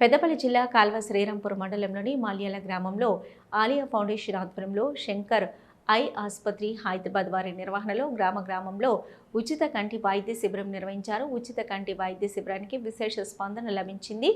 పెద్దపల్లి జిల్లా కాల్వ శ్రీరాంపూర్ మండలంలోని మాల్యాల గ్రామంలో ఆలియా ఫౌండేషన్ ఆధ్వర్యంలో శంకర్ ఐ ఆసుపత్రి హైదరాబాద్ వారి నిర్వహణలో గ్రామ గ్రామంలో ఉచిత కంటి వైద్య శిబిరం నిర్వహించారు. ఉచిత కంటి వైద్య శిబిరానికి విశేష స్పందన లభించింది.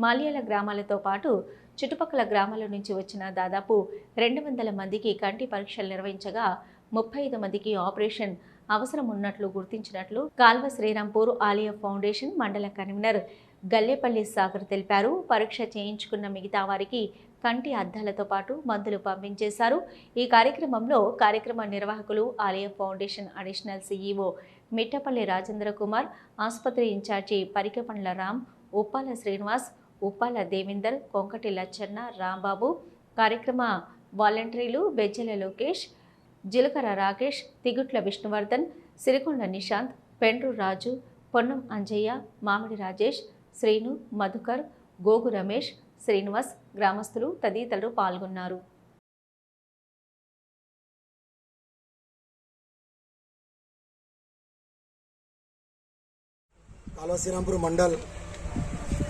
మాల్యాల గ్రామాలతో పాటు చుట్టుపక్కల గ్రామాల నుంచి వచ్చిన దాదాపు రెండు వందల మందికి కంటి పరీక్షలు నిర్వహించగా ముప్పై ఐదు మందికి ఆపరేషన్ అవసరం ఉన్నట్లు గుర్తించినట్లు కాల్వ శ్రీరాంపూర్ ఆలియా ఫౌండేషన్ మండల కన్వీనర్ గల్లేపల్లి సాగర్ తెలిపారు. పరీక్ష చేయించుకున్న మిగతా వారికి కంటి అద్దాలతో పాటు మందులు పంపించేశారు. ఈ కార్యక్రమంలో కార్యక్రమ నిర్వాహకులు Alaya foundation additional CEO Mittapalli Rajendra Kumar ఆసుపత్రి ఇన్ఛార్జి పరికపండ్ల రామ్ ఉప్పాల శ్రీనివాస్ ఉప్పాల దేవేందర్ కొంకటి లచ్చన్న రాంబాబు కార్యక్రమ వాలంటీర్లు బెజ్జల లోకేష్ జిలకర రాకేష్ తిగుట్ల విష్ణువర్ధన్ సిరికొండ నిశాంత్ పెండ్రు రాజు పొన్నం అంజయ్య మామిడి రాజేష్ శ్రీను మధుకర్ గోగు రమేష్ శ్రీనివాస్ గ్రామస్తులు తదితరులు పాల్గొన్నారు. కాళశ్రీరాంపూర్ మండల్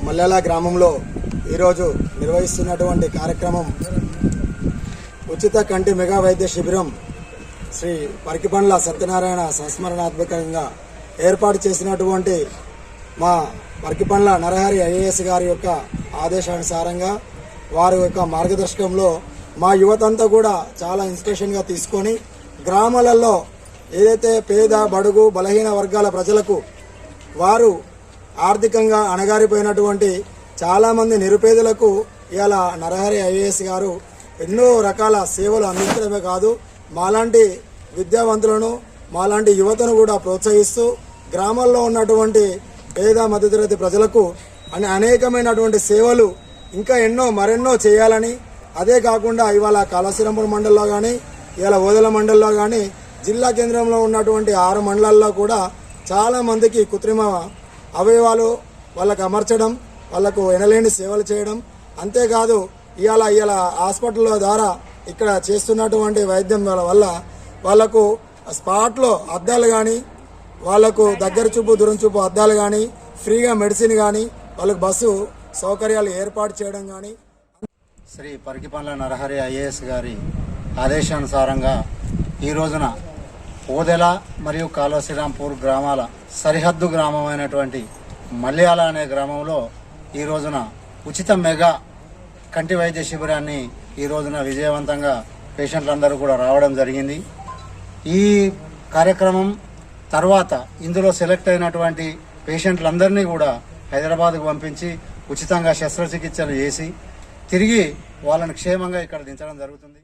మల్లెల గ్రామంలో ఈరోజు నిర్వహిస్తున్నటువంటి కార్యక్రమం ఉచిత కంటి మెగా వైద్య శిబిరం శ్రీ పరికిపండ్ల సత్యనారాయణ సంస్మరణాత్మకంగా ఏర్పాటు చేసినటువంటి మా మరికిపండ్ల నరహరి ఐఏఎస్ గారి యొక్క ఆదేశానుసారంగా వారి యొక్క మార్గదర్శకంలో మా యువతంతా కూడా చాలా ఇన్స్పిరేషన్గా తీసుకొని గ్రామాలలో ఏదైతే పేద బడుగు బలహీన వర్గాల ప్రజలకు వారు ఆర్థికంగా అణగారిపోయినటువంటి చాలామంది నిరుపేదలకు ఇలా నరహరి ఐఏఎస్ గారు ఎన్నో రకాల సేవలు అందించడమే కాదు మాలాంటి విద్యావంతులను మాలాంటి యువతను కూడా ప్రోత్సహిస్తూ గ్రామాల్లో ఉన్నటువంటి పేద మధ్యతరగతి ప్రజలకు అని అనేకమైనటువంటి సేవలు ఇంకా ఎన్నో మరెన్నో చేయాలని అదే కాకుండా ఇవాళ కాళశ్రీరంపురం మండలంలో కానీ ఇవాళ ఓదల మండలంలో కానీ జిల్లా కేంద్రంలో ఉన్నటువంటి ఆరు మండలాల్లో కూడా చాలామందికి కృత్రిమ అవయవాలు వాళ్ళకు అమర్చడం వాళ్ళకు ఎనలేని సేవలు చేయడం. అంతేకాదు ఇవాళ ఇవాళ హాస్పిటల్ ద్వారా ఇక్కడ చేస్తున్నటువంటి వైద్యం వల్ల వల్ల వాళ్ళకు స్పాట్లో అద్దాలు కానీ వాళ్ళకు దగ్గర చూపు దూరం చూపు అద్దాలు కానీ ఫ్రీగా మెడిసిన్ కానీ వాళ్ళకు బస్సు సౌకర్యాలు ఏర్పాటు చేయడం కానీ శ్రీ పరికిపండ్ల నరహరి ఐఏఎస్ గారి ఆదేశానుసారంగా ఈ రోజున ఓదెల మరియు కాళశ్రీరాంపూర్ గ్రామాల సరిహద్దు గ్రామమైనటువంటి మల్యాల అనే గ్రామంలో ఈ రోజున ఉచిత మెగా కంటి వైద్య శిబిరాన్ని ఈ రోజున విజయవంతంగా పేషెంట్లందరూ కూడా రావడం జరిగింది. ఈ కార్యక్రమం తర్వాత ఇందులో సెలెక్ట్ అయినటువంటి పేషెంట్లందరినీ కూడా హైదరాబాద్కు పంపించి ఉచితంగా శస్త్రచికిత్సలు చేసి తిరిగి వాళ్ళని క్షేమంగా ఇక్కడ దించడం జరుగుతుంది.